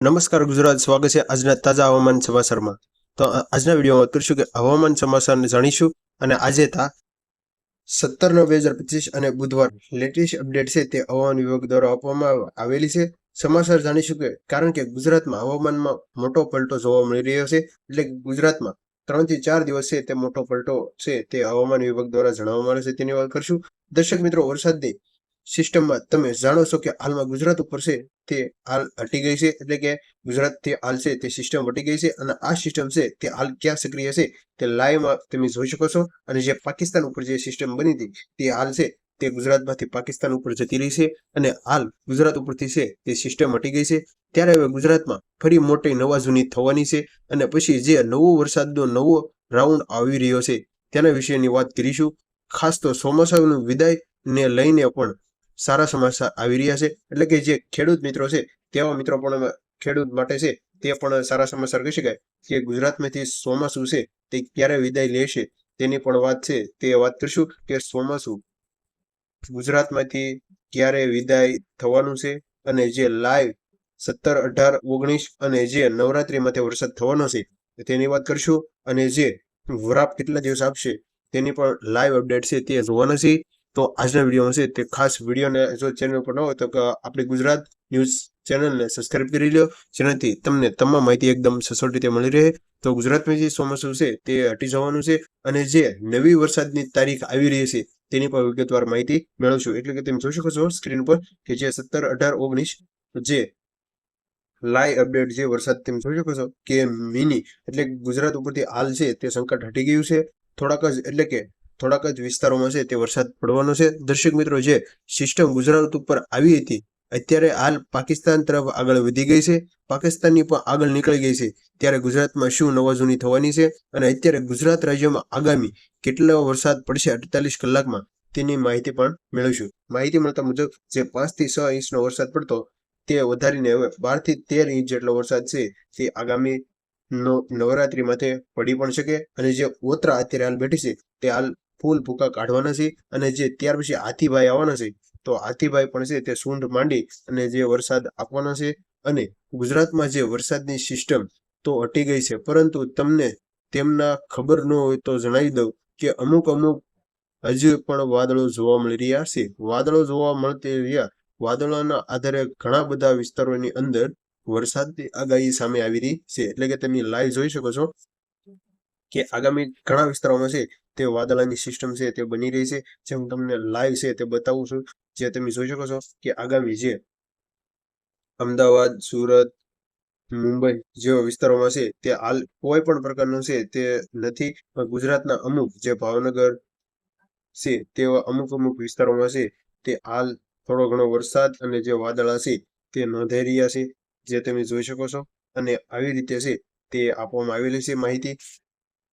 નમસ્કાર ગુજરાત, સ્વાગત છે આજના તાજા હવામાન સમાચારમાં. તો આજના વિડીયોમાં કરીશું કે હવામાન સમાચારને જાણીશું અને આજે તા સત્તર નવ બે હજાર પચીસ અને બુધવાર લેટેસ્ટ અપડેટ છે તે હવામાન વિભાગ દ્વારા આપવામાં આવેલી છે. સમાચાર જાણીશું કે, કારણ કે ગુજરાતમાં હવામાનમાં મોટો પલટો જોવા મળી રહ્યો છે, એટલે ગુજરાતમાં ત્રણથી ચાર દિવસ છે તે મોટો પલટો છે તે હવામાન વિભાગ દ્વારા જણાવવામાં આવે છે તેની વાત કરશું. દર્શક મિત્રો, વરસાદની સિસ્ટમમાં તમે જાણો છો કે હાલમાં ગુજરાત ઉપર છે તે હાલ હટી ગઈ છે, એટલે કે ગુજરાતથી હાલ છે તે સિસ્ટમ હટી ગઈ છે અને આ સિસ્ટમ છે તે હાલ ક્યાં સક્રિય છે તે લાઈવમાં તમે જોઈ શકો છો અને જે પાકિસ્તાન ઉપર જે સિસ્ટમ બની હતી તે હાલ છે તે ગુજરાતમાંથી પાકિસ્તાન ઉપર જતી રહી છે અને હાલ ગુજરાત ઉપરથી છે તે સિસ્ટમ હટી ગઈ છે. ત્યારે હવે ગુજરાતમાં ફરી મોટી નવાજૂની થવાની છે અને પછી જે નવો વરસાદનો નવો રાઉન્ડ આવી રહ્યો છે તેના વિશેની વાત કરીશું. ખાસ તો ચોમાસાનું વિદાય ને લઈને પણ સારા સમાચાર આવી રહ્યા છે. એટલે કે જે ખેડૂત મિત્રો છે, તેવા મિત્રો પણ ખેડૂત માટે છે, તે પણ સારા સમાચાર કહી શકાય. કે ગુજરાતમાંથી ચોમાસું છે, તે ક્યારે વિદાય લેશે, તેની પણ વાત છે, તે વાત કરીશું કે ચોમાસું ગુજરાતમાંથી ક્યારે વિદાય થવાનું છે અને જે લાઈવ સત્તર અઢાર ઓગણીસ અને જે નવરાત્રીમાંથી વરસાદ થવાનો છે તેની વાત કરીશું. અને જે વરાપ કેટલા દિવસ આપશે, તેની પણ લાઈવ અપડેટ છે, તે જોવાના છે તો આજના વિડીયોમાં છે તે ખાસ વિડીયોને જો ચેનલ પર ન હોય તો આપણી ગુજરાત ન્યૂઝ ચેનલને સબસ્ક્રાઇબ કરી લો જેનાથી તમને તમામ માહિતી એકદમ સચોટ રીતે મળી રહે. તો ગુજરાતમાં જે ચોમાસું છે તે હટી જવાનું છે અને જે નવી વરસાદની તારીખ આવી રહી છે તેની પર વિગતવાર માહિતી મેળવશું. એટલે કે તમે જોઈ શકો છો સ્ક્રીન પર કે જે સત્તર અઢાર ઓગણીસ જે લાઈવ અપડેટ જે વરસાદ તમે જોઈ શકો છો કે મિની એટલે ગુજરાત ઉપરથી હાલ છે તે સંકટ હટી ગયું છે. થોડાક જ એટલે કે થોડાક જ વિસ્તારોમાં છે તે વરસાદ પડવાનો છે. દર્શક મિત્રો, જે સિસ્ટમ ગુજરાત ઉપર આવી હતી, અત્યારે હાલ પાકિસ્તાન તરફ આગળ વધી ગઈ છે. પાકિસ્તાનની પણ આગળ નીકળી ગઈ છે. ત્યારે ગુજરાતમાં શું નવાજૂની થવાની છે અને અત્યારે ગુજરાત રાજ્યમાં આગામી કેટલો વરસાદ પડશે અડતાલીસ કલાકમાં, તેની માહિતી પણ મેળવીશું. માહિતી મળતા મુજબ, જે પાંચથી છ ઇંચનો વરસાદ પડતો, તે વધારીને હવે બારથી તેર ઇંચ જેટલો વરસાદ છે, તે આગામી નવરાત્રી માથે પડી પણ શકે. અને જે ઓતરા અત્યારે હાલ બેઠી છે, તે હાલ ફૂલ ભૂકા કાઢવાના છે અને જે ત્યાર પછી હાથીભાઈ આવવાના છે, તો હાથીભાઈ પણ છે તે સૂંઢ માંડી અને જે વરસાદ આપવાના છે અને ગુજરાતમાં જે વરસાદની સિસ્ટમ તો અટી ગઈ છે. પરંતુ તમને તેમના ખબર ન હોય તો જણાવી દઉં કે અમુક અમુક હજુ પણ વાદળો જોવા મળી રહ્યા છે. વાદળો જોવા મળતી રહ્યા વાદળોના આધારે ઘણા બધા વિસ્તારોની અંદર વરસાદની આગાહી સામે આવી રહી છે. એટલે કે તમે લાઈવ જોઈ શકો છો કે આગામી ઘણા વિસ્તારોમાં છે તે વાદળાની સિસ્ટમ છે તે બની રહી છે. જે હું તમને લાઈવ છે તે બતાવું છું. જે તમે જોઈ શકો છો કે આગામી જે અમદાવાદ, સુરત, મુંબઈ જેવા વિસ્તારોમાં છે તે હાલ કોઈ પણ પ્રકારનું છે તે નથી. ગુજરાતના અમુક જે ભાવનગર છે તેવા અમુક અમુક વિસ્તારોમાં છે તે હાલ થોડો ઘણો વરસાદ અને જે વાદળા છે તે નોંધાઈ રહ્યા છે. જે તમે જોઈ શકો છો અને આવી રીતે છે તે આપવામાં આવેલી છે માહિતી.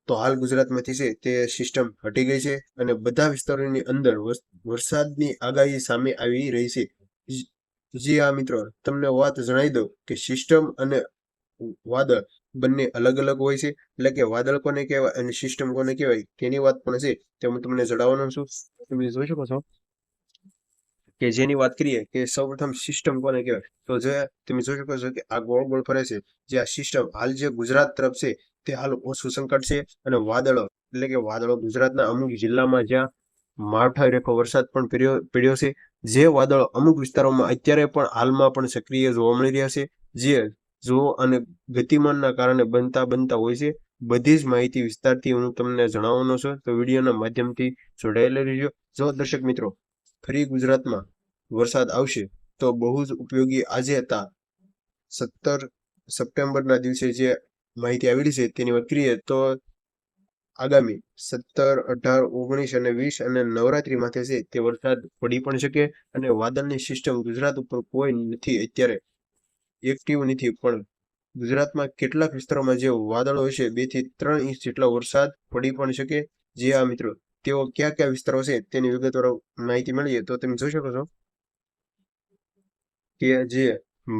તો હાલ ગુજરાતમાંથી છે તે સિસ્ટમ હટી ગઈ છે અને બધા વિસ્તારોની અંદર વરસાદની આગાહી સામે આવી રહી છે. જી- આ મિત્રો, તમને વાત જણાવી દઉં કે સિસ્ટમ અને વાદળ બંને અલગ અલગ હોય છે. એટલે કે વાદળ કોને કહેવાય અને સિસ્ટમ કોને કહેવાય તેની વાત પણ છે તે હું તમને જણાવવાનો છું. તમે જોઈ શકો છો કે જેની વાત કરીએ કે સૌપ્રથમ સિસ્ટમ કોને કહેવાય? તો જે, તમે જોઈ શકો છો કે આ ગોળ ગોળ ફરે છે. જે આ સિસ્ટમ હાલ જે ગુજરાત તરફ છે તે હાલ ઓછું સંકટ છે અને વાદળો, એટલે કે વાદળો ગુજરાતના અમુક જિલ્લામાં જ્યાં માવઠા રેખો વરસાદ પણ પડ્યો છે, જે વાદળો અમુક વિસ્તારોમાં અત્યારે પણ હાલમાં પણ સક્રિય જોવા મળી રહ્યા છે, જે જો અને ગતિમાનના કારણે બનતા બનતા હોય છે. બધી જ માહિતી વિસ્તારથી હું તમને જણાવવાનો છું, તો વિડીયોના માધ્યમથી જોડાયેલા રહેજો. જો દર્શક મિત્રો, ફરી ગુજરાતમાં વરસાદ આવશે, તો બહુ જ ઉપયોગી આજે હતા સત્તર સપ્ટેમ્બરના દિવસે જે માહિતી આવેલી છે. તેની વાત તો આગામી સત્તર, અઢાર, ઓગણીસ અને વીસ અને નવરાત્રી માથે છે તે વરસાદ પડી પણ શકે અને વાદળની સિસ્ટમ ગુજરાત ઉપર કોઈ નથી. અત્યારે એક્ટિવ નથી, પણ ગુજરાતમાં કેટલાક વિસ્તારોમાં જે વાદળો હશે બેથી ત્રણ ઇંચ જેટલો વરસાદ પડી પણ શકે. જે આ મિત્રો, તેઓ કયા કયા વિસ્તારો છે તેની વિગતવાર માહિતી મળીએ તો તમે જોઈ શકો છો કે જે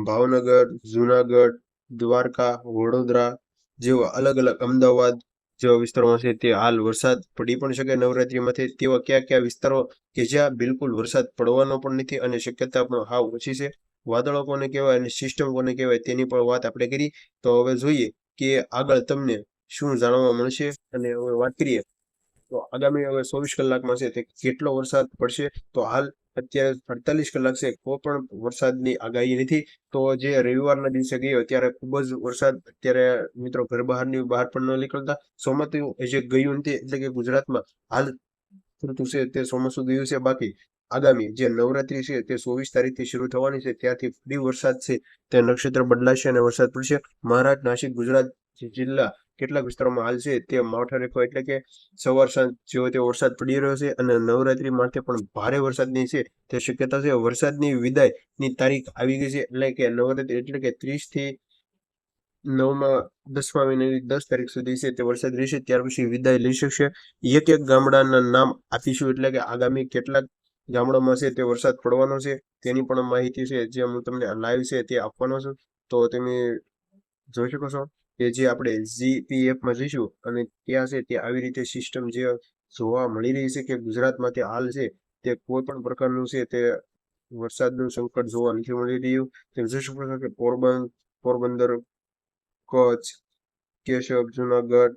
ભાવનગર, જુનાગઢ, દ્વારકા, વડોદરા જેવા અલગ અલગ અમદાવાદ જેવા વિસ્તારોમાં છે તે હાલ વરસાદ પડી પણ શકે નવરાત્રીમાંથી, તેવા કયા કયા વિસ્તારો કે જ્યાં બિલકુલ વરસાદ પડવાનો પણ નથી અને શક્યતા પણ હાવ ઓછી છે. વાદળો કોને કહેવાય અને સિસ્ટમ કોને કહેવાય તેની પણ વાત આપણે કરી. તો હવે જોઈએ કે આગળ તમને શું જાણવા મળશે અને હવે વાત કરીએ તો આગામી હવે ચોવીસ કલાકમાં છે તે કેટલો વરસાદ પડશે? તો હાલ અત્યારે અડતાલીસ કલાક છે, કોઈ પણ વરસાદની આગાહી નથી. તો જે રવિવારના દિવસે ગયો ત્યારે ખૂબ જ વરસાદ. અત્યારે મિત્રો ઘર બહારની બહાર પણ ન નીકળતા. ચોમાસું જે ગયું નથી એટલે કે ગુજરાતમાં હાલ ઋતુ છે તે ચોમાસું ગયું છે. બાકી આગામી જે નવરાત્રી છે તે ચોવીસ તારીખથી શરૂ થવાની છે. ત્યાંથી ફરી વરસાદ છે. તે નક્ષત્ર બદલાશે અને વરસાદ પડશે. મહારાષ્ટ્ર નાસિક ગુજરાત જિલ્લા કેટલાક વિસ્તારોમાં હાલ છે તે માવઠા રેખો એટલે કે સવાર સાંજ જેવો તે વરસાદ પડી રહ્યો છે અને નવરાત્રી માટે પણ ભારે વરસાદની છે તે શક્યતા છે વરસાદની વિદાયની તારીખ આવી ગઈ છે એટલે કે નવરાત્રી એટલે કે ત્રીસથી નવમાં દસમા મહિનાની દસ તારીખ સુધી છે તે વરસાદ રહેશે, ત્યાર પછી વિદાય લઈ શકશે. એક એક ગામડાના નામ આપીશું એટલે કે આગામી કેટલાક ગામડામાં છે તે વરસાદ પડવાનો છે. તેની પણ માહિતી છે જે હું તમને લાઈવ છે તે આપવાનો છું. તો તમે જોઈ શકો છો. કે જે આપણે જીપીએફમાં જઈશું અને ત્યાં છે તે આવી રીતે સિસ્ટમ જે જોવા મળી રહી છે કે ગુજરાતમાં તે હાલ છે તે કોઈ પણ પ્રકારનું છે તે વરસાદનું સંકટ જોવા નથી મળી રહ્યું. તેમ જોઈ શકો છો કે પોરબંદર પોરબંદર, કચ્છ, કેશવ, જુનાગઢ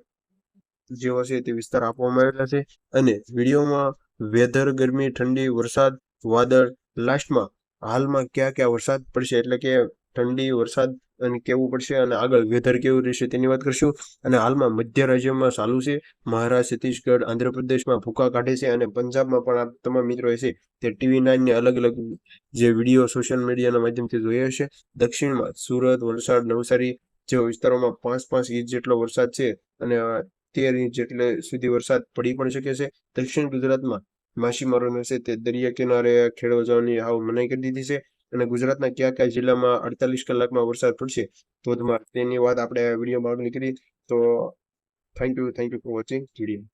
જેવા છે તે વિસ્તાર આપવામાં આવેલા છે અને વિડીયોમાં વેધર ગરમી, ઠંડી, વરસાદ, વાદળ લાસ્ટમાં હાલમાં ક્યાં ક્યાં વરસાદ પડશે એટલે કે ઠંડી, વરસાદ અને કેવું પડશે અને આગળ વેધર કેવું રહેશે તેની વાત કરશું. અને હાલમાં મધ્ય રાજ્યમાં ચાલુ છે. મહારાષ્ટ્ર, છત્તીસગઢ, આંધ્રપ્રદેશમાં ભૂકા કાઢે છે અને પંજાબમાં પણ આ તમામ મિત્રો છે તે ટીવી નાઇનની અલગ અલગ જે વીડિયો સોશિયલ મીડિયાના માધ્યમથી જોયા હશે. દક્ષિણમાં સુરત, વલસાડ, નવસારી જેવા વિસ્તારોમાં પાંચ પાંચ ઇંચ જેટલો વરસાદ છે અને તેર ઇંચ જેટલે સુધી વરસાદ પડી પણ શકે છે. દક્ષિણ ગુજરાતમાં માછીમારોને છે તે દરિયા કિનારે ખેડવા જવાની હાવ મનાઈ કરી દીધી છે. અને ગુજરાતના કયા કયા જિલ્લામાં અડતાલીસ કલાકમાં વરસાદ પડશે ધોધમાર તેની વાત આપણે વિડીયોમાં આગળ કરી તો thank you thank you for watching video